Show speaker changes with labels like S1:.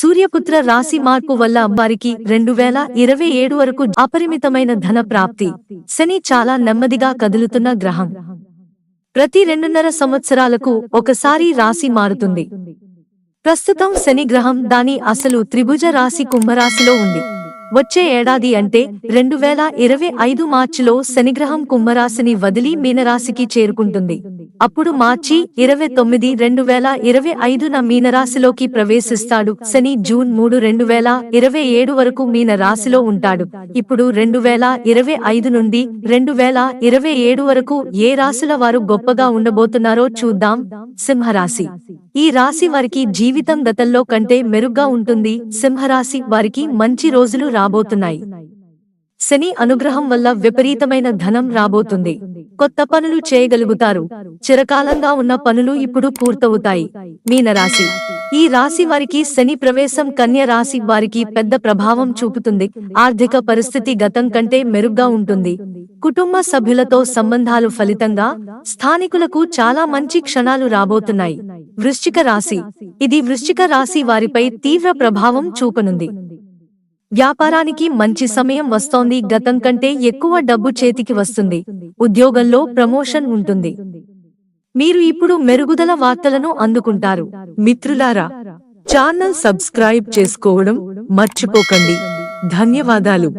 S1: సూర్యపుత్ర రాశి మార్పు వల్ల వారికి రెండు వేల ఇరవై ఏడు వరకు అపరిమితమైన ధన ప్రాప్తి. శని చాలా నెమ్మదిగా కదులుతున్న గ్రహం. ప్రతి రెండున్నర సంవత్సరాలకు ఒకసారి రాశి మారుతుంది. ప్రస్తుతం శని గ్రహం దాని అసలు త్రిభుజ రాశి కుంభరాశిలో ఉంది. వచ్చే ఏడాది అంటే రెండు వేల ఇరవై ఐదు మార్చిలో శనిగ్రహం కుంభరాశిని వదిలి మీనరాశికి చేరుకుంటుంది. అప్పుడు మార్చి ఇరవై తొమ్మిది రెండు వేల ఇరవై ఐదున మీనరాశిలోకి ప్రవేశిస్తాడు. శని జూన్ మూడు రెండు వేల ఇరవై ఏడు వరకు మీనరాశిలో ఉంటాడు. ఇప్పుడు రెండు వేల ఇరవై ఐదు నుండి రెండు వేల ఇరవై ఏడు వరకు ఏ రాశుల వారు గొప్పగా ఉండబోతున్నారో చూద్దాం. సింహరాశి. ఈ రాశి వారికి జీవితం గతంలో కంటే మెరుగ్గా ఉంటుంది. సింహరాశి వారికి మంచి రోజులు రాబోతున్నాయి. శని అనుగ్రహం వల్ల విపరీతమైన ధనం రాబోతుంది. కొత్త పనులు చేయగలుగుతారు. చిరకాలంగా ఉన్న పనులు ఇప్పుడు పూర్తవుతాయి. మీనరాశి. ఈ రాశి వారికి శని ప్రవేశం కన్య రాశి వారికి పెద్ద ప్రభావం చూపుతుంది. ఆర్థిక పరిస్థితి గతం కంటే మెరుగ్గా ఉంటుంది. కుటుంబ సభ్యులతో సంబంధాలు ఫలితంగా స్థానికులకు చాలా మంచి క్షణాలు రాబోతున్నాయి. వృశ్చిక రాశి. ఇది వృశ్చిక రాశి వారిపై తీవ్ర ప్రభావం చూపనుంది. వ్యాపారానికి మంచి సమయం వస్తోంది. గతం కంటే ఎక్కువ డబ్బు చేతికి వస్తుంది. ఉద్యోగంలో ప్రమోషన్ ఉంటుంది. మీరు ఇప్పుడు మెరుగుదల వార్తలను అందుకుంటారు. మిత్రులారా ఛానల్ సబ్స్క్రైబ్ చేసుకోవడం మర్చిపోకండి. ధన్యవాదాలు.